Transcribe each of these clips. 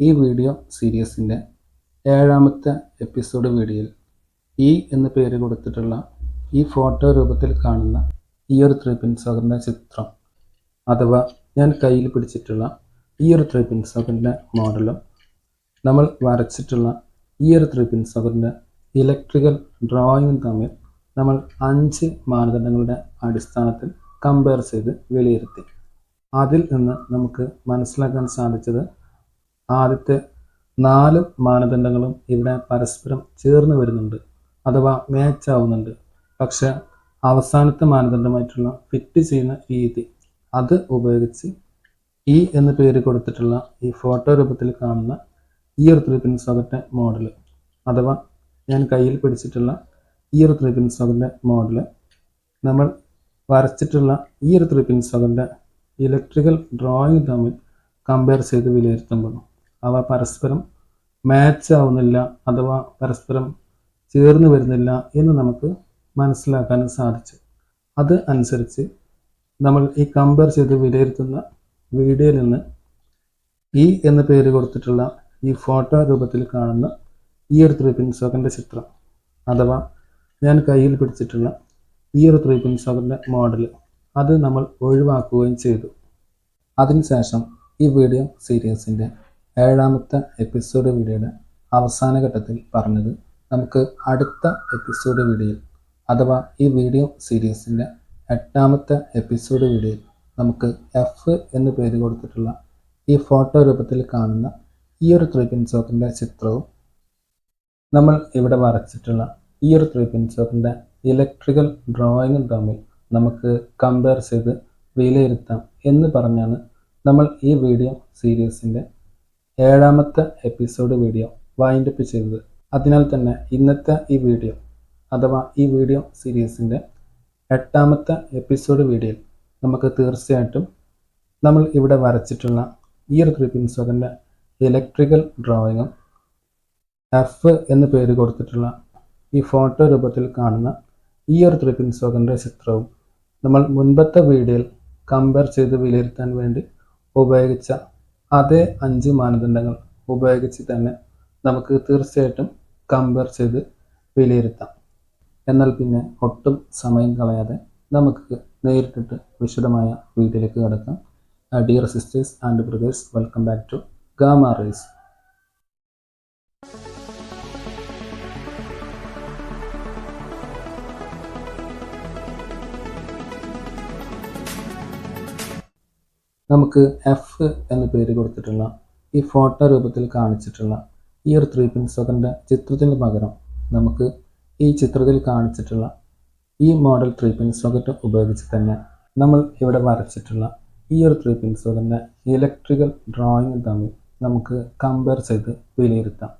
ഈ വീഡിയോ സീരീസിന്റെ ഏഴാമത്തെ എപ്പിസോഡ് വീഡിയോയിൽ ഈ എന്ന് പേര് കൊടുത്തിട്ടുള്ള ഈ ഫോട്ടോ രൂപത്തിൽ കാണുന്ന ഈ ഒരു ത്രീ ചിത്രം അഥവാ ഞാൻ കയ്യിൽ പിടിച്ചിട്ടുള്ള ഈ ഒരു ത്രീ മോഡലും നമ്മൾ വരച്ചിട്ടുള്ള ഈ ഒരു ത്രീ ഇലക്ട്രിക്കൽ ഡ്രോയിങ്ങും തമ്മിൽ നമ്മൾ അഞ്ച് മാനദണ്ഡങ്ങളുടെ അടിസ്ഥാനത്തിൽ കമ്പയർ ചെയ്ത് വിലയിരുത്തി. അതിൽ നിന്ന് നമുക്ക് മനസ്സിലാക്കാൻ സാധിച്ചത് ആദ്യത്തെ നാല് മാനദണ്ഡങ്ങളും ഇവിടെ പരസ്പരം ചേർന്ന് വരുന്നുണ്ട് അഥവാ മാച്ച് ആവുന്നുണ്ട്. പക്ഷെ അവസാനത്തെ മാനദണ്ഡമായിട്ടുള്ള ഫിറ്റ് ചെയ്യുന്ന രീതി അത് ഉപയോഗിച്ച് ഇ എന്ന് പേര് കൊടുത്തിട്ടുള്ള ഈ ഫോട്ടോ രൂപത്തിൽ കാണുന്ന ഈ ഒരു ത്രീ പിൻ മോഡൽ അഥവാ ഞാൻ കയ്യിൽ പിടിച്ചിട്ടുള്ള ഈ ഒരു ത്രീ പിൻ മോഡൽ നമ്മൾ വരച്ചിട്ടുള്ള ഈ ഒരു ത്രീ ഇലക്ട്രിക്കൽ ഡ്രോയിങ് തമ്മിൽ കമ്പയർ ചെയ്ത് വിലയിരുത്തുമ്പോൾ അവ പരസ്പരം മാച്ച് ആവുന്നില്ല അഥവാ പരസ്പരം ചേർന്ന് വരുന്നില്ല എന്ന് നമുക്ക് മനസ്സിലാക്കാൻ സാധിച്ചു. അത് അനുസരിച്ച് നമ്മൾ ഈ കമ്പയർ ചെയ്ത് വിലയിരുത്തുന്ന വീഡിയോയിൽ നിന്ന് ഈ എന്ന പേര് കൊടുത്തിട്ടുള്ള ഈ ഫോട്ടോ രൂപത്തിൽ കാണുന്ന ഈ ഒരു ത്രീ പിൻസോക്കിന്റെ ചിത്രം അഥവാ ഞാൻ കയ്യിൽ പിടിച്ചിട്ടുള്ള ഈ ഒരു ത്രീ പിൻസോക്കിന്റെ മോഡൽ അത് നമ്മൾ ഒഴിവാക്കുകയും ചെയ്തു. അതിനുശേഷം ഈ വീഡിയോ സീരീസിന്റെ ഏഴാമത്തെ എപ്പിസോഡ് വീഡിയോയുടെ അവസാന ഘട്ടത്തിൽ പറഞ്ഞത് നമുക്ക് അടുത്ത എപ്പിസോഡ് വീഡിയോയിൽ അഥവാ ഈ വീഡിയോ സീരീസിന്റെ എട്ടാമത്തെ എപ്പിസോഡ് വീഡിയോയിൽ നമുക്ക് എഫ് എന്ന് പേര് കൊടുത്തിട്ടുള്ള ഈ ഫോട്ടോ രൂപത്തിൽ കാണുന്ന ഈ ഒരു ത്രീ പിൻ ചിത്രവും നമ്മൾ ഇവിടെ വരച്ചിട്ടുള്ള ഈ ഒരു ത്രീ പിൻ ഇലക്ട്രിക്കൽ ഡ്രോയിങ്ങും തമ്മിൽ നമുക്ക് കമ്പയർ ചെയ്ത് വിലയിരുത്താം എന്ന് പറഞ്ഞാണ് നമ്മൾ ഈ വീഡിയോ സീരീസിന്റെ ഏഴാമത്തെ എപ്പിസോഡ് വീഡിയോ വൈൻഡപ്പ് ചെയ്തത് അതിനാൽ തന്നെ ഇന്നത്തെ ഈ വീഡിയോ അഥവാ ഈ വീഡിയോ സീരീസിന്റെ എട്ടാമത്തെ എപ്പിസോഡ് വീഡിയോയിൽ നമുക്ക് തീർച്ചയായിട്ടും നമ്മൾ ഇവിടെ വരച്ചിട്ടുള്ള ഈ ഒരു പിൻ ഇലക്ട്രിക്കൽ ഡ്രോയിങ്ങും എഫ് എന്ന് പേര് കൊടുത്തിട്ടുള്ള ഈ ഫോട്ടോ രൂപത്തിൽ കാണുന്ന ഈ ഒരു ത്രീ പിൻ ചിത്രവും നമ്മൾ മുൻപത്തെ വീഡിയോയിൽ കമ്പയർ ചെയ്ത് വിലയിരുത്താൻ വേണ്ടി ഉപയോഗിച്ച അതേ അഞ്ച് മാനദണ്ഡങ്ങൾ ഉപയോഗിച്ച് തന്നെ നമുക്ക് തീർച്ചയായിട്ടും കമ്പയർ ചെയ്ത് വിലയിരുത്താം. എന്നാൽ പിന്നെ ഒട്ടും സമയം കളയാതെ നമുക്ക് നേരിട്ടിട്ട് വിശദമായ വീഡിയോയിലേക്ക് കടക്കാം. Dear sisters and brothers welcome back to gamma rays നമുക്ക് എഫ് എന്ന് പേര് കൊടുത്തിട്ടുള്ള ഈ ഫോട്ടോ രൂപത്തിൽ കാണിച്ചിട്ടുള്ള ഈ ഒരു ത്രീ പിൻ സോക്കറിന്റെ ചിത്രത്തിന് പകരം നമുക്ക് ഈ ചിത്രത്തിൽ കാണിച്ചിട്ടുള്ള ഈ മോഡൽ ത്രീ പിൻ സോക്കറ്റ് ഉപയോഗിച്ച് തന്നെ നമ്മൾ ഇവിടെ വരച്ചിട്ടുള്ള ഈ ഒരു ത്രീ പിൻ ഇലക്ട്രിക്കൽ ഡ്രോയിങ് തമ്മിൽ നമുക്ക് കമ്പയർ ചെയ്ത് വിലയിരുത്താം.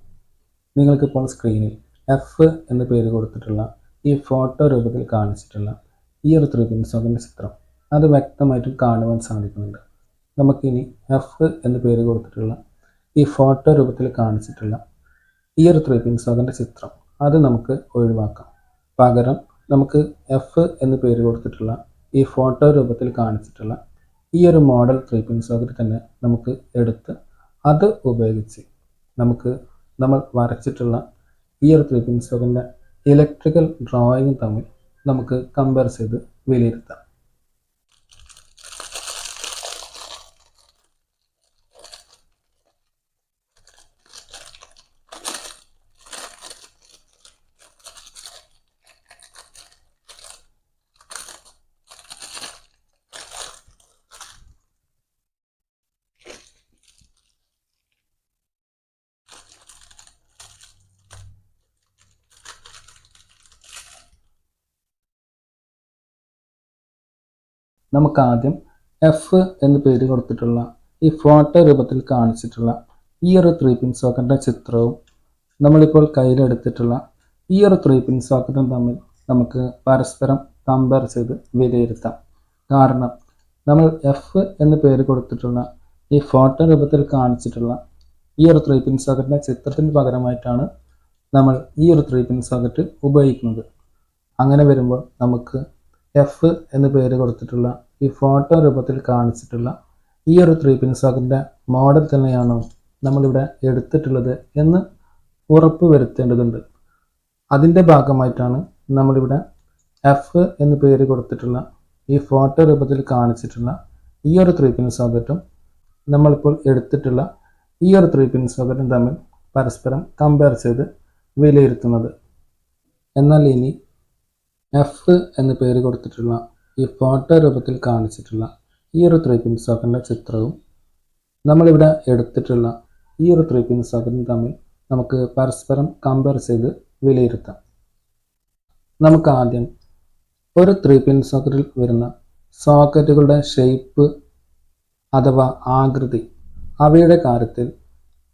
നിങ്ങൾക്കിപ്പോൾ സ്ക്രീനിൽ എഫ് എന്ന് പേര് കൊടുത്തിട്ടുള്ള ഈ ഫോട്ടോ രൂപത്തിൽ കാണിച്ചിട്ടുള്ള ഈ ഒരു ത്രീ പിൻ ചിത്രം അത് വ്യക്തമായിട്ട് കാണുവാൻ സാധിക്കുന്നുണ്ട്. നമുക്കിനി എഫ് എന്ന് പേര് കൊടുത്തിട്ടുള്ള ഈ ഫോട്ടോ രൂപത്തിൽ കാണിച്ചിട്ടുള്ള ഈ ഒരു ത്രീ പിൻ ചിത്രം അത് നമുക്ക് ഒഴിവാക്കാം. പകരം നമുക്ക് എഫ് എന്ന് പേര് കൊടുത്തിട്ടുള്ള ഈ ഫോട്ടോ രൂപത്തിൽ കാണിച്ചിട്ടുള്ള ഈ ഒരു മോഡൽ ത്രീ പിൻ തന്നെ നമുക്ക് എടുത്ത് അത് ഉപയോഗിച്ച് നമുക്ക് നമ്മൾ വരച്ചിട്ടുള്ള ഈ ഒരു ത്രീ പിൻ ഇലക്ട്രിക്കൽ ഡ്രോയിങ് തമ്മിൽ നമുക്ക് കമ്പയർ ചെയ്ത് വിലയിരുത്താം. നമുക്ക് ആദ്യം എഫ് എന്ന് പേര് കൊടുത്തിട്ടുള്ള ഈ ഫോട്ടോ രൂപത്തിൽ കാണിച്ചിട്ടുള്ള ഈ ഒരു ത്രീ പിൻ സോക്കറ്റിന്റെ ചിത്രവും നമ്മളിപ്പോൾ കയ്യിലെടുത്തിട്ടുള്ള ഈ ഒരു ത്രീ പിൻ സോക്കറ്റും തമ്മിൽ നമുക്ക് പരസ്പരം കമ്പയർ ചെയ്ത് വിലയിരുത്താം. കാരണം നമ്മൾ എഫ് എന്ന് പേര് കൊടുത്തിട്ടുള്ള ഈ ഫോട്ടോ രൂപത്തിൽ കാണിച്ചിട്ടുള്ള ഈ ഒരു ത്രീ പിൻ സോക്കറ്റിന്റെ ചിത്രത്തിന് പകരമായിട്ടാണ് നമ്മൾ ഈ ഒരു ത്രീ പിൻ സോക്കറ്റ് ഉപയോഗിക്കുന്നത്. അങ്ങനെ വരുമ്പോൾ നമുക്ക് എഫ് എന്ന് പേര് കൊടുത്തിട്ടുള്ള ഈ ഫോട്ടോ രൂപത്തിൽ കാണിച്ചിട്ടുള്ള ഈ ഒരു ത്രീ പിൻ സോക്കറ്റിന്റെ മോഡൽ തന്നെയാണോ നമ്മളിവിടെ എടുത്തിട്ടുള്ളത് എന്ന് ഉറപ്പ് വരുത്തേണ്ടതുണ്ട്. അതിന്റെ ഭാഗമായിട്ടാണ് നമ്മളിവിടെ എഫ് എന്ന് പേര് കൊടുത്തിട്ടുള്ള ഈ ഫോട്ടോ രൂപത്തിൽ കാണിച്ചിട്ടുള്ള ഈ ഒരു ത്രീ പിൻ സോക്കറ്റും നമ്മളിപ്പോൾ എടുത്തിട്ടുള്ള ഈ ഒരു ത്രീ പിൻ സോക്കറ്റും തമ്മിൽ പരസ്പരം കമ്പയർ ചെയ്ത് വിലയിരുത്തുന്നത്. എന്നാൽ ഇനി എഫ് എന്ന് പേര് കൊടുത്തിട്ടുള്ള ഈ ഫോട്ടോ രൂപത്തിൽ കാണിച്ചിട്ടുള്ള ഈ ഒരു ത്രീ പിൻ സോക്കറ്റിന്റെ ചിത്രവും നമ്മളിവിടെ എടുത്തിട്ടുള്ള ഈ ഒരു ത്രീ പിൻ സോക്കറ്റും തമ്മിൽ നമുക്ക് പരസ്പരം കമ്പയർ ചെയ്ത് വിലയിരുത്താം. നമുക്ക് ആദ്യം ഒരു ത്രീ പിൻ സോക്കറ്റിൽ വരുന്ന സോക്കറ്റുകളുടെ ഷേപ്പ് അഥവാ ആകൃതി അവയുടെ കാര്യത്തിൽ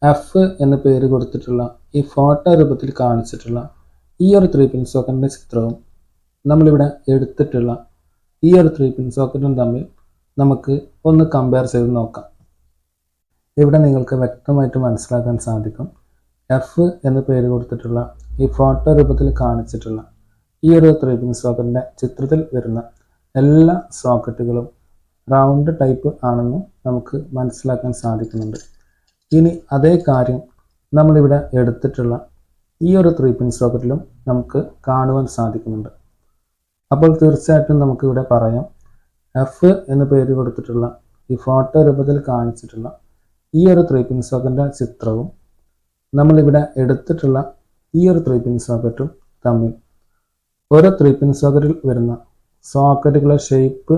എഫ് എന്ന് പേര് കൊടുത്തിട്ടുള്ള ഈ ഫോട്ടോ രൂപത്തിൽ കാണിച്ചിട്ടുള്ള ഈ ഒരു ത്രീ പിൻ സോക്കറ്റിന്റെ ചിത്രവും നമ്മളിവിടെ എടുത്തിട്ടുള്ള ഈ ഒരു ത്രീ പിൻ സോക്കറ്റും തമ്മിൽ നമുക്ക് ഒന്ന് കമ്പയർ ചെയ്ത് നോക്കാം. ഇവിടെ നിങ്ങൾക്ക് വ്യക്തമായിട്ട് മനസ്സിലാക്കാൻ സാധിക്കും. എഫ് എന്ന് പേര് കൊടുത്തിട്ടുള്ള ഈ ഫോട്ടോ രൂപത്തിൽ കാണിച്ചിട്ടുള്ള ഈ ഒരു ത്രീ പിൻ സോക്കറ്റിന്റെ ചിത്രത്തിൽ വരുന്ന എല്ലാ സോക്കറ്റുകളും റൗണ്ട് ടൈപ്പ് ആണെന്ന് നമുക്ക് മനസ്സിലാക്കാൻ സാധിക്കുന്നുണ്ട്. ഇനി അതേ കാര്യം നമ്മളിവിടെ എടുത്തിട്ടുള്ള ഈ ഒരു ത്രീ പിൻ സോക്കറ്റിലും നമുക്ക് കാണുവാൻ സാധിക്കുന്നുണ്ട്. അപ്പോൾ തീർച്ചയായിട്ടും നമുക്കിവിടെ പറയാം. എഫ് എന്ന് പേര് കൊടുത്തിട്ടുള്ള ഈ ഫോട്ടോ രൂപത്തിൽ കാണിച്ചിട്ടുള്ള ഈ ഒരു ത്രീ പിൻ സോക്കറ്റിന്റെ ചിത്രവും നമ്മളിവിടെ എടുത്തിട്ടുള്ള ഈ ഒരു ത്രീ പിൻ സോക്കറ്റും തമ്മിൽ. ഓരോ ത്രീ പിൻ സോക്കറ്റിൽ വരുന്ന സോക്കറ്റുകളുടെ ഷേപ്പ്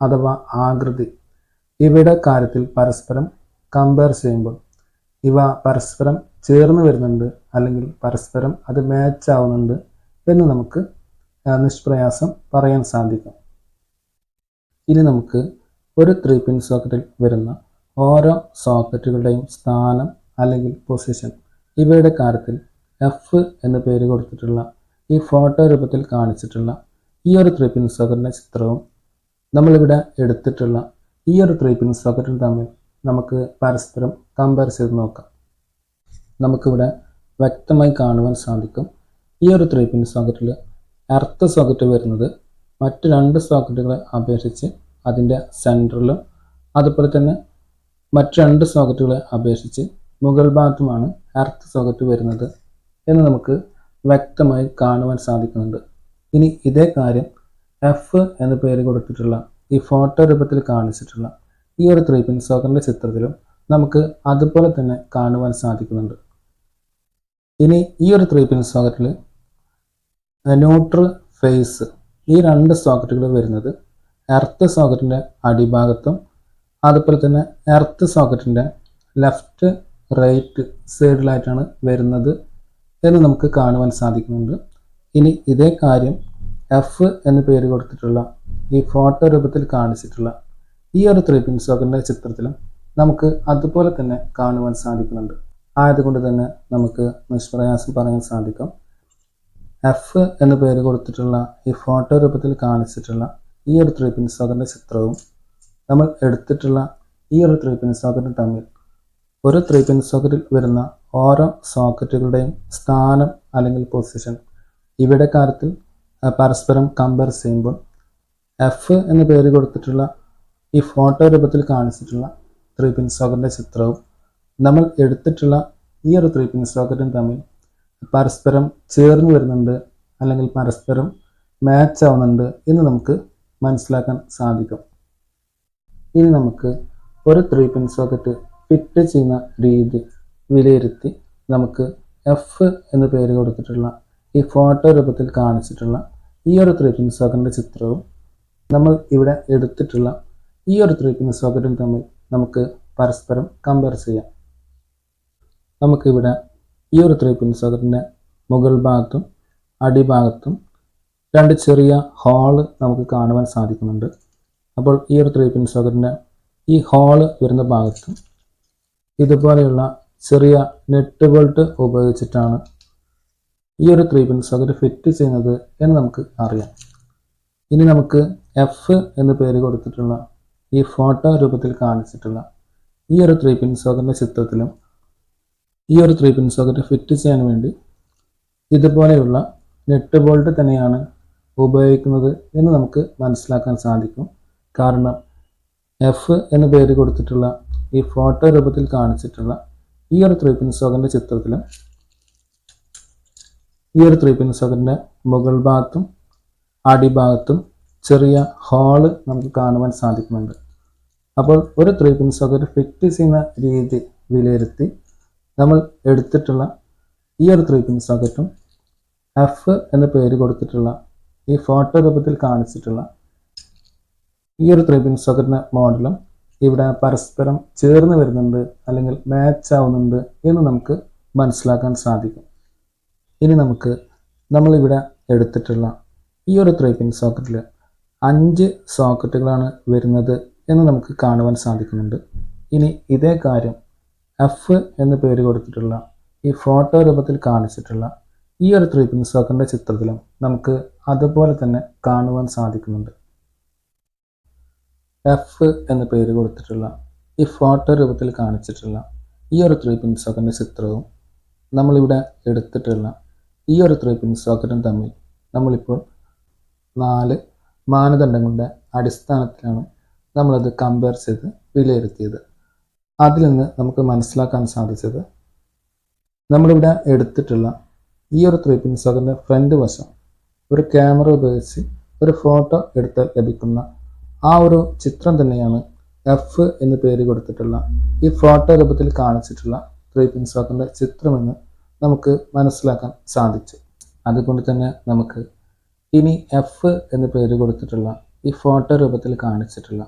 അഥവാ ആകൃതി ഇവയുടെ കാര്യത്തിൽ പരസ്പരം കമ്പയർ ചെയ്യുമ്പോൾ ഇവ പരസ്പരം ചേർന്ന് വരുന്നുണ്ട് അല്ലെങ്കിൽ പരസ്പരം അത് മാച്ച് ആവുന്നുണ്ട് എന്ന് നമുക്ക് നിഷ്പ്രയാസം പറയാൻ സാധിക്കും. ഇനി നമുക്ക് ഒരു ത്രീ പിൻ സോക്കറ്റിൽ വരുന്ന ഓരോ സോക്കറ്റുകളുടെയും സ്ഥാനം അല്ലെങ്കിൽ പൊസിഷൻ ഇവയുടെ കാര്യത്തിൽ എഫ് എന്ന് പേര് കൊടുത്തിട്ടുള്ള ഈ ഫോട്ടോ രൂപത്തിൽ കാണിച്ചിട്ടുള്ള ഈ ഒരു ത്രീ പിൻ സോക്കറ്റിന്റെ ചിത്രവും നമ്മളിവിടെ എടുത്തിട്ടുള്ള ഈ ഒരു ത്രീ പിൻ സോക്കറ്റും തമ്മിൽ നമുക്ക് പരസ്പരം കമ്പയർ ചെയ്ത് നോക്കാം. നമുക്കിവിടെ വ്യക്തമായി കാണുവാൻ സാധിക്കും ഈ ഒരു ത്രീ പിൻ സോക്കറ്റിൽ എർത്ത് സോക്കറ്റ് വരുന്നത് മറ്റ് രണ്ട് സോക്കറ്റുകളെ അപേക്ഷിച്ച് അതിന്റെ സെന്ററിലും അതുപോലെ തന്നെ മറ്റ് രണ്ട് സോക്കറ്റുകളെ അപേക്ഷിച്ച് മുകൾ ഭാഗത്തുമാണ് എർത്ത് സോക്കറ്റ് വരുന്നത് എന്ന് നമുക്ക് വ്യക്തമായി കാണുവാൻ സാധിക്കുന്നുണ്ട്. ഇനി ഇതേ കാര്യം എഫ് എന്ന പേര് കൊടുത്തിട്ടുള്ള ഈ ഫോട്ടോ രൂപത്തിൽ കാണിച്ചിട്ടുള്ള ഈ ഒരു ത്രീ പിൻ സോക്കറിന്റെ ചിത്രത്തിലും നമുക്ക് അതുപോലെ തന്നെ കാണുവാൻ സാധിക്കുന്നുണ്ട്. ഇനി ഈ ഒരു ത്രീ പിൻ സോക്കറ്റിൽ ന്യൂട്രൽ ഫേസ് ഈ രണ്ട് സോക്കറ്റുകൾ വരുന്നത് എർത്ത് സോക്കറ്റിന്റെ അടിഭാഗത്തും അതുപോലെ തന്നെ എർത്ത് സോക്കറ്റിന്റെ ലെഫ്റ്റ് റൈറ്റ് സൈഡിലായിട്ടാണ് വരുന്നത് എന്ന് നമുക്ക് കാണുവാൻ സാധിക്കുന്നുണ്ട്. ഇനി ഇതേ കാര്യം എഫ് എന്ന് പേര് കൊടുത്തിട്ടുള്ള ഈ ഫോട്ടോ രൂപത്തിൽ കാണിച്ചിട്ടുള്ള ഈ ഒരു ത്രീ പിൻ സോക്കറ്റിന്റെ ചിത്രത്തിലും നമുക്ക് അതുപോലെ തന്നെ കാണുവാൻ സാധിക്കുന്നുണ്ട്. ആയതുകൊണ്ട് തന്നെ നമുക്ക് നിഷ്പ്രയാസം പറയാൻ സാധിക്കും. എഫ് എന്ന് പേര് കൊടുത്തിട്ടുള്ള ഈ ഫോട്ടോ രൂപത്തിൽ കാണിച്ചിട്ടുള്ള ഈ ഒരു ത്രീ പിൻ സോക്കറിന്റെ ചിത്രവും നമ്മൾ എടുത്തിട്ടുള്ള ഈ ഒരു ത്രീ പിൻ സോക്കറ്റും തമ്മിൽ ഒരു ത്രീ പിൻ സോക്കറ്റിൽ വരുന്ന ഓരോ സോക്കറ്റുകളുടെയും സ്ഥാനം അല്ലെങ്കിൽ പൊസിഷൻ ഇവിടെ കാര്യത്തിൽ പരസ്പരം കമ്പയർ ചെയ്യുമ്പോൾ എഫ് എന്ന് പേര് കൊടുത്തിട്ടുള്ള ഈ ഫോട്ടോ രൂപത്തിൽ കാണിച്ചിട്ടുള്ള ത്രീ പിൻ സോക്കറ്റിന്റെ ചിത്രവും നമ്മൾ എടുത്തിട്ടുള്ള ഈ ഒരു ത്രീ പിൻ സോക്കറ്റും തമ്മിൽ പരസ്പരം ചേർന്ന് വരുന്നുണ്ട് അല്ലെങ്കിൽ പരസ്പരം മാച്ച് ആവുന്നുണ്ട് എന്ന് നമുക്ക് മനസ്സിലാക്കാൻ സാധിക്കും. ഇനി നമുക്ക് ഒരു ത്രീ പിൻ സോക്കറ്റ് ഫിറ്റ് ചെയ്യുന്ന രീതി വിലയിരുത്തി നമുക്ക് എഫ് എന്ന് പേര് കൊടുത്തിട്ടുള്ള ഈ ഫോട്ടോ രൂപത്തിൽ കാണിച്ചിട്ടുള്ള ഈ ഒരു ത്രീ പിൻ സോക്കറ്റിന്റെ ചിത്രവും നമ്മൾ ഇവിടെ എടുത്തിട്ടുള്ള ഈ ഒരു ത്രീ പിൻ സോക്കറ്റും തമ്മിൽ നമുക്ക് പരസ്പരം കമ്പയർ ചെയ്യാം. നമുക്കിവിടെ ഈ ഒരു ത്രീ പിൻസ് അതിന്റെ മുകൾ ഭാഗത്തും അടിഭാഗത്തും രണ്ട് ചെറിയ ഹോൾ നമുക്ക് കാണുവാൻ സാധിക്കുന്നുണ്ട്. അപ്പോൾ ഈ ഒരു ത്രീ പിൻ സോക്കറ്റിന്റെ ഈ ഹോൾ വരുന്ന ഭാഗത്തും ഇതുപോലെയുള്ള ചെറിയ നെറ്റ് ബോൾട്ട് ഉപയോഗിച്ചിട്ടാണ് ഈ ഒരു ത്രീ പിൻ സോക്കറ്റ് ഫിറ്റ് ചെയ്യുന്നത് എന്ന് നമുക്ക് അറിയാം. ഇനി നമുക്ക് എഫ് എന്ന് പേര് കൊടുത്തിട്ടുള്ള ഈ ഫോട്ടോ രൂപത്തിൽ കാണിച്ചിട്ടുള്ള ഈ ഒരു ത്രീ പിൻ സോക്കറ്റിന്റെ ചിത്രത്തിലും ഈ ഒരു ത്രീ പിൻ സോക്കറ്റ് ഫിറ്റ് ചെയ്യാൻ വേണ്ടി ഇതുപോലെയുള്ള നെറ്റ് ബോൾട്ട് തന്നെയാണ് ഉപയോഗിക്കുന്നത് എന്ന് നമുക്ക് മനസ്സിലാക്കാൻ സാധിക്കും. കാരണം എഫ് എന്ന് പേര് കൊടുത്തിട്ടുള്ള ഈ ഫോട്ടോ രൂപത്തിൽ കാണിച്ചിട്ടുള്ള ഈ ഒരു ത്രീ പിൻ സോക്കറ്റിന്റെ ചിത്രത്തിൽ ഈ ഒരു ത്രീ പിൻ സോക്കറ്റിന്റെ മുകൾ ഭാഗത്തും അടിഭാഗത്തും ചെറിയ ഹോൾ നമുക്ക് കാണുവാൻ സാധിക്കുന്നുണ്ട്. അപ്പോൾ ഒരു ത്രീ പിൻ സോക്കറ്റ് ഫിറ്റ് ചെയ്യുന്ന രീതി വിലയിരുത്തി നമ്മൾ എടുത്തിട്ടുള്ള ഈ ഒരു ത്രീ പിൻ സോക്കറ്റും എഫ് എന്ന പേര് കൊടുത്തിട്ടുള്ള ഈ ഫോട്ടോ രൂപത്തിൽ കാണിച്ചിട്ടുള്ള ഈ ഒരു ത്രീ പിൻ സോക്കറ്റിന്റെ മോഡലും ഇവിടെ പരസ്പരം ചേർന്ന് വരുന്നുണ്ട് അല്ലെങ്കിൽ മാച്ച് ആവുന്നുണ്ട് എന്ന് നമുക്ക് മനസ്സിലാക്കാൻ സാധിക്കും. ഇനി നമുക്ക് നമ്മളിവിടെ എടുത്തിട്ടുള്ള ഈ ഒരു ത്രീ പിൻ സോക്കറ്റിൽ അഞ്ച് സോക്കറ്റുകളാണ് വരുന്നത് എന്ന് നമുക്ക് കാണുവാൻ സാധിക്കുന്നുണ്ട്. ഇനി ഇതേ കാര്യം എഫ് എന്ന് പേര് കൊടുത്തിട്ടുള്ള ഈ ഫോട്ടോ രൂപത്തിൽ കാണിച്ചിട്ടുള്ള ഈ ഒരു ത്രീ പിൻസ് സോക്കറ്റിന്റെ ചിത്രത്തിലും നമുക്ക് അതുപോലെ തന്നെ കാണുവാൻ സാധിക്കുന്നുണ്ട്. എഫ് എന്ന് പേര് കൊടുത്തിട്ടുള്ള ഈ ഫോട്ടോ രൂപത്തിൽ കാണിച്ചിട്ടുള്ള ഈ ഒരു ത്രീ പിൻസ് സോക്കറ്റിന്റെ ചിത്രവും നമ്മളിവിടെ എടുത്തിട്ടുള്ള ഈ ഒരു ത്രീ പിൻസ് സോക്കറ്റും തമ്മിൽ നമ്മളിപ്പോൾ നാല് മാനദണ്ഡങ്ങളുടെ അടിസ്ഥാനത്തിലാണ് നമ്മളത് കമ്പയർ ചെയ്ത് വിലയിരുത്തിയത്. അതിൽ നിന്ന് നമുക്ക് മനസ്സിലാക്കാൻ സാധിച്ചത് നമ്മളിവിടെ എടുത്തിട്ടുള്ള ഈ ഒരു ത്രീ പിൻ സോക്കറ്റിന്റെ ഫ്രണ്ട് വശം ഒരു ക്യാമറ ഉപയോഗിച്ച് ഒരു ഫോട്ടോ എടുത്താൽ ലഭിക്കുന്ന ആ ഒരു ചിത്രം തന്നെയാണ് എഫ് എന്ന് പേര് കൊടുത്തിട്ടുള്ള ഈ ഫോട്ടോ രൂപത്തിൽ കാണിച്ചിട്ടുള്ള ത്രീ പിൻ സോക്കറ്റിന്റെ ചിത്രമെന്ന് നമുക്ക് മനസ്സിലാക്കാൻ സാധിച്ചു. അതുകൊണ്ട് തന്നെ നമുക്ക് ഇനി എഫ് എന്ന് പേര് കൊടുത്തിട്ടുള്ള ഈ ഫോട്ടോ രൂപത്തിൽ കാണിച്ചിട്ടുള്ള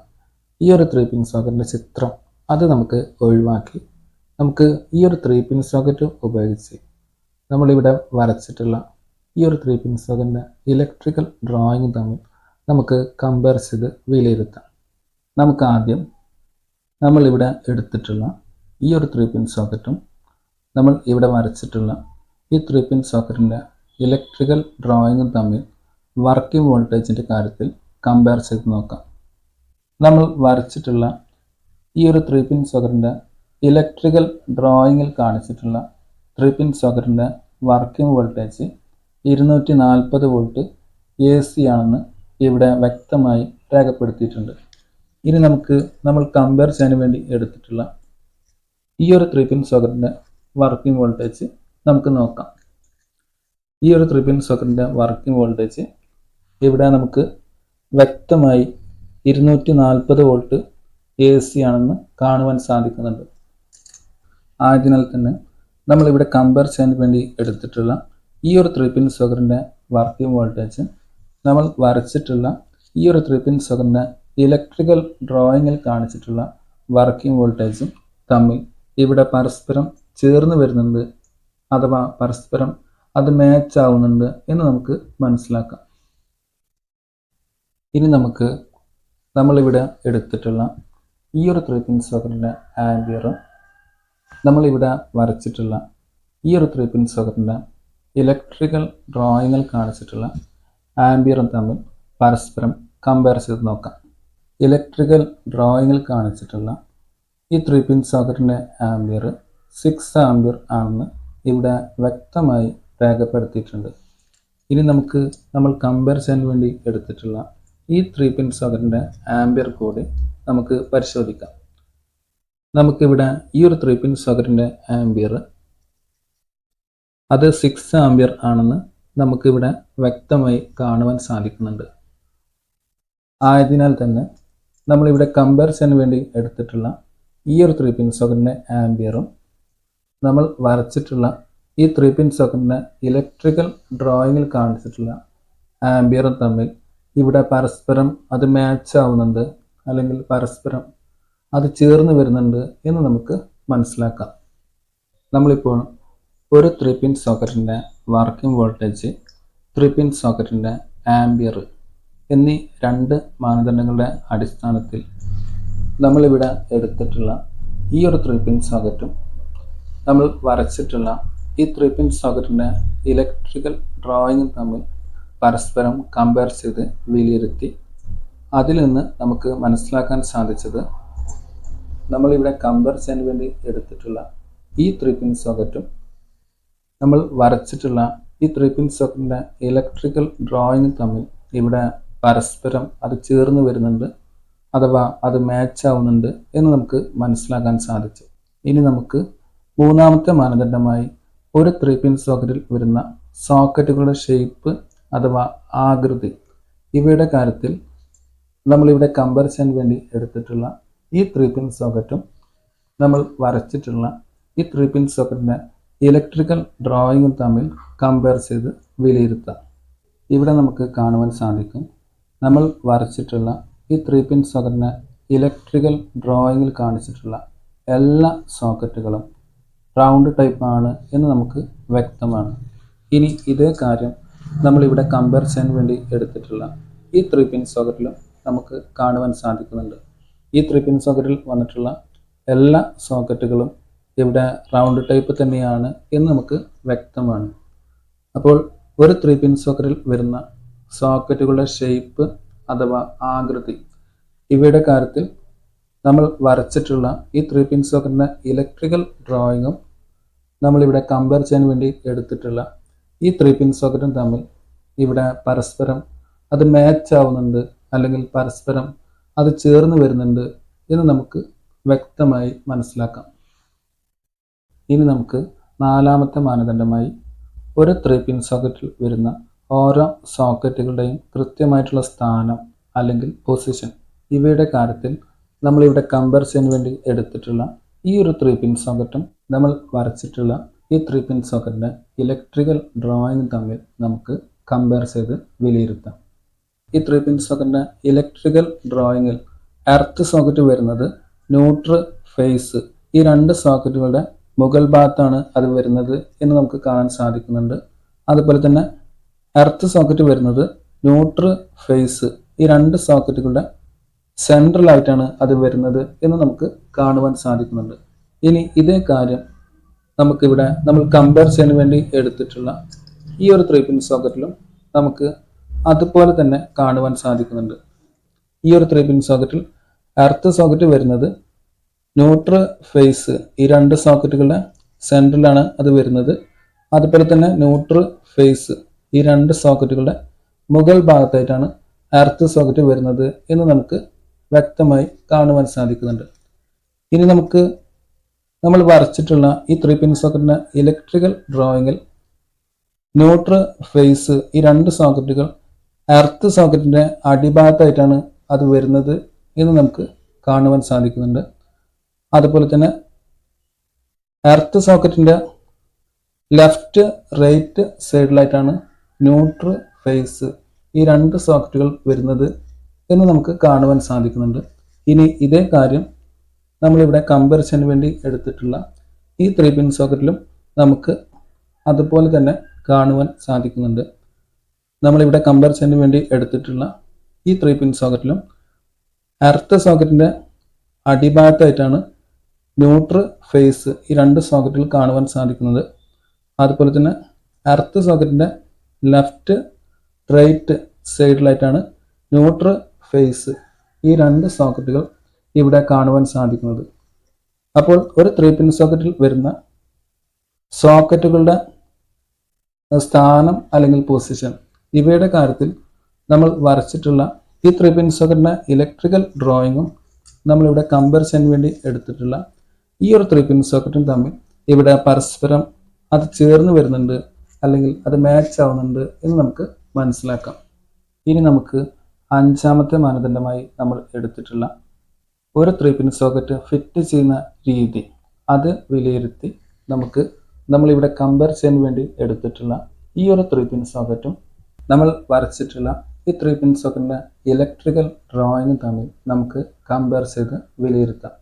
ഈ ഒരു ത്രീ പിൻ സോക്കറ്റിന്റെ ചിത്രം അത് നമുക്ക് ഒഴിവാക്കി നമുക്ക് ഈ ഒരു ത്രീ പിൻ സോക്കറ്റ് ഉപയോഗിച്ച് നമ്മളിവിടെ വരച്ചിട്ടുള്ള ഈ ഒരു ത്രീ പിൻ സോക്കറ്റിന്റെ ഇലക്ട്രിക്കൽ ഡ്രോയിങ് തമ്മിൽ നമുക്ക് കമ്പയർ ചെയ്ത് വിലയിരുത്താം. നമുക്ക് ആദ്യം നമ്മളിവിടെ എടുത്തിട്ടുള്ള ഈ ഒരു ത്രീ പിൻ സോക്കറ്റും നമ്മൾ ഇവിടെ വരച്ചിട്ടുള്ള ഈ ത്രീ പിൻ സോക്കറ്റിന്റെ ഇലക്ട്രിക്കൽ ഡ്രോയിങ്ങും തമ്മിൽ വർക്കിംഗ് വോൾട്ടേജിന്റെ കാര്യത്തിൽ കമ്പയർ ചെയ്ത് നോക്കാം. നമ്മൾ വരച്ചിട്ടുള്ള ഈ ഒരു ത്രീ പിൻ സോക്കറ്റിന്റെ ഇലക്ട്രിക്കൽ ഡ്രോയിങ്ങിൽ കാണിച്ചിട്ടുള്ള ത്രീ പിൻ സോക്കറ്റിന്റെ വർക്കിംഗ് വോൾട്ടേജ് ഇരുന്നൂറ്റി നാൽപ്പത് വോൾട്ട് എ സി ആണെന്ന് ഇവിടെ വ്യക്തമായി രേഖപ്പെടുത്തിയിട്ടുണ്ട്. ഇനി നമുക്ക് നമ്മൾ കമ്പയർ ചെയ്യാൻ വേണ്ടി എടുത്തിട്ടുള്ള ഈ ഒരു ത്രീ പിൻ സോക്കറ്റിന്റെ വർക്കിംഗ് വോൾട്ടേജ് നമുക്ക് നോക്കാം. ഈ ഒരു ത്രീ പിൻ സോക്കറ്റിന്റെ വർക്കിംഗ് വോൾട്ടേജ് ഇവിടെ നമുക്ക് വ്യക്തമായി ഇരുന്നൂറ്റി നാൽപ്പത് വോൾട്ട് എ സി ആണെന്ന് കാണുവാൻ സാധിക്കുന്നുണ്ട്. ആയതിനാൽ തന്നെ നമ്മളിവിടെ കമ്പയർ ചെയ്യാൻ വേണ്ടി എടുത്തിട്ടുള്ള ഈ ഒരു ത്രീ പിൻ സോക്കറ്റിന്റെ വർക്കിംഗ് വോൾട്ടേജ് നമ്മൾ വരച്ചിട്ടുള്ള ഈ ഒരു ത്രീ പിൻ സോക്കറ്റിന്റെ ഇലക്ട്രിക്കൽ ഡ്രോയിങ്ങിൽ കാണിച്ചിട്ടുള്ള വർക്കിംഗ് വോൾട്ടേജും തമ്മിൽ ഇവിടെ പരസ്പരം ചേർന്ന് വരുന്നുണ്ട് അഥവാ പരസ്പരം അത് മാച്ച് ആവുന്നുണ്ട് എന്ന് നമുക്ക് മനസ്സിലാക്കാം. ഇനി നമുക്ക് നമ്മളിവിടെ എടുത്തിട്ടുള്ള ഈ ഒരു ത്രീ പിൻ സോക്കറ്റിന്റെ ആംബിയർ നമ്മളിവിടെ വരച്ചിട്ടുള്ള ഈ ഒരു ത്രീ പിൻ സോക്കറ്റിന്റെ ഇലക്ട്രിക്കൽ ഡ്രോയിങ്ങിൽ കാണിച്ചിട്ടുള്ള ആംബിയറും തമ്മിൽ പരസ്പരം കമ്പയർ ചെയ്ത് നോക്കാം. ഇലക്ട്രിക്കൽ ഡ്രോയിങ്ങിൽ കാണിച്ചിട്ടുള്ള ഈ ത്രീ പിൻ സോക്കറ്റിന്റെ ആംബിയർ സിക്സ് ആംബിയർ ആണെന്ന് ഇവിടെ വ്യക്തമായി രേഖപ്പെടുത്തിയിട്ടുണ്ട്. ഇനി നമുക്ക് നമ്മൾ കമ്പയർ ചെയ്യാൻ വേണ്ടി എടുത്തിട്ടുള്ള ഈ ത്രീ പിൻ സോക്കറ്റിന്റെ ആംബിയർ കൂടി നമുക്ക് പരിശോധിക്കാം. നമുക്കിവിടെ ഈ ഒരു ത്രീ പിൻ സോക്കറ്റിന്റെ ആംബിയർ അത് സിക്സ് ആംബിയർ ആണെന്ന് നമുക്കിവിടെ വ്യക്തമായി കാണുവാൻ സാധിക്കുന്നുണ്ട്. ആയതിനാൽ തന്നെ നമ്മളിവിടെ ചെയ്യാൻ വേണ്ടി എടുത്തിട്ടുള്ള ഈ ഒരു ത്രീ പിൻ സോക്കറ്റിന്റെ ആംബിയറും നമ്മൾ വരച്ചിട്ടുള്ള ഈ ത്രീ പിൻ സോക്കറ്റിന്റെ ഇലക്ട്രിക്കൽ ഡ്രോയിങ്ങിൽ കാണിച്ചിട്ടുള്ള ആംബിയറും തമ്മിൽ ഇവിടെ പരസ്പരം അത് മാച്ച് ആവുന്നുണ്ട്. അല്ലെങ്കിൽ പരസ്പരം അത് ചേർന്ന് വരുന്നുണ്ട് എന്ന് നമുക്ക് മനസ്സിലാക്കാം. നമ്മളിപ്പോൾ ഒരു ത്രീ പിൻ സോക്കറ്റിന്റെ വർക്കിംഗ് വോൾട്ടേജ് ത്രീ പിൻ സോക്കറ്റിന്റെ ആംബിയർ എന്നീ രണ്ട് മാനദണ്ഡങ്ങളുടെ അടിസ്ഥാനത്തിൽ നമ്മളിവിടെ എടുത്തിട്ടുള്ള ഈ ഒരു ത്രീ പിൻ സോക്കറ്റും നമ്മൾ വരച്ചിട്ടുള്ള ഈ ത്രീ പിൻ സോക്കറ്റിന്റെ ഇലക്ട്രിക്കൽ ഡ്രോയിങ്ങും തമ്മിൽ പരസ്പരം കമ്പയർ ചെയ്ത് വിലയിരുത്തി അതിൽ നിന്ന് നമുക്ക് മനസ്സിലാക്കാൻ സാധിച്ചത് നമ്മളിവിടെ കമ്പർ ചെയ്യാൻ വേണ്ടി എടുത്തിട്ടുള്ള ഈ ത്രീ പിൻ സോക്കറ്റും നമ്മൾ വരച്ചിട്ടുള്ള ഈ ത്രീ പിൻ സോക്കറ്റിന്റെ ഇലക്ട്രിക്കൽ ഡ്രോയിങ് തമ്മിൽ ഇവിടെ പരസ്പരം അത് ചേർന്ന് വരുന്നുണ്ട് അഥവാ അത് മാച്ച് ആവുന്നുണ്ട് എന്ന് നമുക്ക് മനസ്സിലാക്കാൻ സാധിച്ചു. ഇനി നമുക്ക് മൂന്നാമത്തെ മാനദണ്ഡമായി ഒരു ത്രീ പിൻ സോക്കറ്റിൽ വരുന്ന സോക്കറ്റുകളുടെ ഷേപ്പ് അഥവാ ആകൃതി. ഇവയുടെ കാര്യത്തിൽ നമ്മളിവിടെ ചെയ്യാൻ വേണ്ടി എടുത്തിട്ടുള്ള ഈ ത്രീ പിൻ സോക്കറ്റും നമ്മൾ വരച്ചിട്ടുള്ള ഈ ത്രീ പിൻ സോക്കറ്റിന്റെ ഇലക്ട്രിക്കൽ ഡ്രോയിങ്ങും തമ്മിൽ കമ്പയർ ചെയ്ത് വിലയിരുത്താം. ഇവിടെ നമുക്ക് കാണുവാൻ സാധിക്കും. നമ്മൾ വരച്ചിട്ടുള്ള ഈ ത്രീ പിൻ സോക്കറ്റിനെ ഇലക്ട്രിക്കൽ ഡ്രോയിങ്ങിൽ കാണിച്ചിട്ടുള്ള എല്ലാ സോക്കറ്റുകളും റൗണ്ട് ടൈപ്പ് ആണ് എന്ന് നമുക്ക് വ്യക്തമാണ്. ഇനി ഇതേ കാര്യം നമ്മളിവിടെ കമ്പയർ ചെയ്യാൻ വേണ്ടി എടുത്തിട്ടുള്ള ഈ ത്രീ പിൻ സോക്കറ്റിലും നമുക്ക് കാണുവാൻ സാധിക്കുന്നുണ്ട്. ഈ ത്രീ പിൻ സോക്കറ്റിൽ വന്നിട്ടുള്ള എല്ലാ സോക്കറ്റുകളും ഇവിടെ റൗണ്ട് ടൈപ്പ് തന്നെയാണ് എന്ന് നമുക്ക് വ്യക്തമാണ്. അപ്പോൾ ഒരു ത്രീ പിൻ സോക്കറ്റിൽ വരുന്ന സോക്കറ്റുകളുടെ ഷേപ്പ് അഥവാ ആകൃതി. ഇവയുടെ കാര്യത്തിൽ നമ്മൾ വരച്ചിട്ടുള്ള ഈ ത്രീ പിൻ സോക്കറ്റിന്റെ ഇലക്ട്രിക്കൽ ഡ്രോയിങ്ങും നമ്മളിവിടെ കമ്പയർ ചെയ്യാൻ വേണ്ടി എടുത്തിട്ടുള്ള ഈ ത്രീ പിൻ സോക്കറ്റും തമ്മിൽ ഇവിടെ പരസ്പരം അത് മാച്ച് ആവുന്നുണ്ട് അല്ലെങ്കിൽ പരസ്പരം അത് ചേർന്ന് വരുന്നുണ്ട് എന്ന് നമുക്ക് വ്യക്തമായി മനസ്സിലാക്കാം. ഇനി നമുക്ക് നാലാമത്തെ മാനദണ്ഡമായി ഒരു ത്രീ പിൻ സോക്കറ്റിൽ വരുന്ന ഓരോ സോക്കറ്റുകളുടെയും കൃത്യമായിട്ടുള്ള സ്ഥാനം അല്ലെങ്കിൽ പൊസിഷൻ. ഇവയുടെ കാര്യത്തിൽ നമ്മളിവിടെ കമ്പയർ ചെയ്യാൻ വേണ്ടി എടുത്തിട്ടുള്ള ഈ ഒരു ത്രീ പിൻ സോക്കറ്റും നമ്മൾ വരച്ചിട്ടുള്ള ഈ ത്രീ പിൻ സോക്കറ്റിന്റെ ഇലക്ട്രിക്കൽ ഡ്രോയിങ് തമ്മിൽ നമുക്ക് കമ്പയർ ചെയ്ത് വിലയിരുത്താം. ഈ ത്രീ പിൻ സോക്കറ്റിന്റെ ഇലക്ട്രിക്കൽ ഡ്രോയിങ്ങിൽ എർത്ത് സോക്കറ്റ് വരുന്നത് ന്യൂട്രൽ ഫേസ് ഈ രണ്ട് സോക്കറ്റുകളുടെ മുകൾ ഭാഗത്താണ് അത് വരുന്നത് എന്ന് നമുക്ക് കാണാൻ സാധിക്കുന്നുണ്ട്. അതുപോലെ തന്നെ എർത്ത് സോക്കറ്റ് വരുന്നത് ന്യൂട്രൽ ഫേസ് ഈ രണ്ട് സോക്കറ്റുകളുടെ സെൻട്രൽ ആയിട്ടാണ് അത് വരുന്നത് എന്ന് നമുക്ക് കാണുവാൻ സാധിക്കുന്നുണ്ട്. ഇനി ഇതേ കാര്യം നമുക്കിവിടെ നമ്മൾ കമ്പയർ ചെയ്യാൻ വേണ്ടി എടുത്തിട്ടുള്ള ഈ ഒരു ത്രീ പിൻ സോക്കറ്റിലും നമുക്ക് അതുപോലെ തന്നെ കാണുവാൻ സാധിക്കുന്നുണ്ട്. ഈ ഒരു ത്രീ പിൻ സോക്കറ്റിൽ എർത്ത് സോക്കറ്റ് വരുന്നത് ന്യൂട്രൽ ഫേസ് ഈ രണ്ട് സോക്കറ്റുകളുടെ സെന്ററിലാണ് അത് വരുന്നത്. അതുപോലെ തന്നെ ന്യൂട്രൽ ഫേസ് ഈ രണ്ട് സോക്കറ്റുകളുടെ മുകൾ ഭാഗത്തായിട്ടാണ് എർത്ത് സോക്കറ്റ് വരുന്നത് എന്ന് നമുക്ക് വ്യക്തമായി കാണുവാൻ സാധിക്കുന്നുണ്ട്. ഇനി നമുക്ക് നമ്മൾ വരച്ചിട്ടുള്ള ഈ ത്രീ പിൻ സോക്കറ്റിന്റെ ഇലക്ട്രിക്കൽ ഡ്രോയിങ്ങിൽ ന്യൂട്രൽ ഫേസ് ഈ രണ്ട് സോക്കറ്റുകൾ എർത്ത് സോക്കറ്റിന്റെ അടിഭാഗത്തായിട്ടാണ് അത് വരുന്നത് എന്ന് നമുക്ക് കാണുവാൻ സാധിക്കുന്നുണ്ട്. അതുപോലെ തന്നെ എർത്ത് സോക്കറ്റിന്റെ ലെഫ്റ്റ് റൈറ്റ് സൈഡിലായിട്ടാണ് ന്യൂട്രൽ ഫേസ് ഈ രണ്ട് സോക്കറ്റുകൾ വരുന്നത് എന്ന് നമുക്ക് കാണുവാൻ സാധിക്കുന്നുണ്ട്. ഇനി ഇതേ കാര്യം നമ്മളിവിടെ കമ്പാരിസന് വേണ്ടി എടുത്തിട്ടുള്ള ഈ ത്രീ പിൻ സോക്കറ്റിലും നമുക്ക് അതുപോലെ തന്നെ കാണുവാൻ സാധിക്കുന്നുണ്ട്. നമ്മളിവിടെ ചെയ്യാൻ വേണ്ടി എടുത്തിട്ടുള്ള ഈ ത്രീ പിൻ സോക്കറ്റിലും അർത്ത സോക്കറ്റിന്റെ അടിഭാഗത്തായിട്ടാണ് ന്യൂട്രൽ ഫേസ് ഈ രണ്ട് സോക്കറ്റിൽ കാണുവാൻ സാധിക്കുന്നത്. അതുപോലെ തന്നെ അർത്ത സോക്കറ്റിന്റെ ലെഫ്റ്റ് റൈറ്റ് സൈഡിലായിട്ടാണ് ന്യൂട്രൽ ഫേസ് ഈ രണ്ട് സോക്കറ്റുകൾ ഇവിടെ കാണുവാൻ സാധിക്കുന്നത്. അപ്പോൾ ഒരു ത്രീ പിൻ സോക്കറ്റിൽ വരുന്ന സോക്കറ്റുകളുടെ സ്ഥാനം അല്ലെങ്കിൽ പൊസിഷൻ ഇവയുടെ കാര്യത്തിൽ നമ്മൾ വരച്ചിട്ടുള്ള ഈ ത്രീ പിൻ സോക്കറ്റിന്റെ ഇലക്ട്രിക്കൽ ഡ്രോയിങ്ങും നമ്മളിവിടെ ചെയ്യാൻ വേണ്ടി എടുത്തിട്ടുള്ള ഈ ഒരു ത്രിപിൻ സോക്കറ്റും തമ്മിൽ ഇവിടെ പരസ്പരം അത് ചേർന്ന് വരുന്നുണ്ട് അല്ലെങ്കിൽ അത് മാച്ച് ആവുന്നുണ്ട് എന്ന് നമുക്ക് മനസ്സിലാക്കാം. ഇനി നമുക്ക് അഞ്ചാമത്തെ മാനദണ്ഡമായി നമ്മൾ എടുത്തിട്ടുള്ള ഒരു ത്രീപിൻ സോക്കറ്റ് ഫിറ്റ് ചെയ്യുന്ന രീതി അത് വിലയിരുത്തി നമുക്ക് നമ്മളിവിടെ കമ്പയർ ചെയ്യാൻ വേണ്ടി എടുത്തിട്ടുള്ള ഈ ഒരു ത്രിപിൻ സോക്കറ്റും നമ്മൾ വരച്ചിട്ടുള്ള ഈ ത്രീ പിൻ ഒക്കെ ഇലക്ട്രിക്കൽ ഡ്രോയിങ് തമ്മിൽ നമുക്ക് കമ്പയർ ചെയ്ത് വിലയിരുത്താം.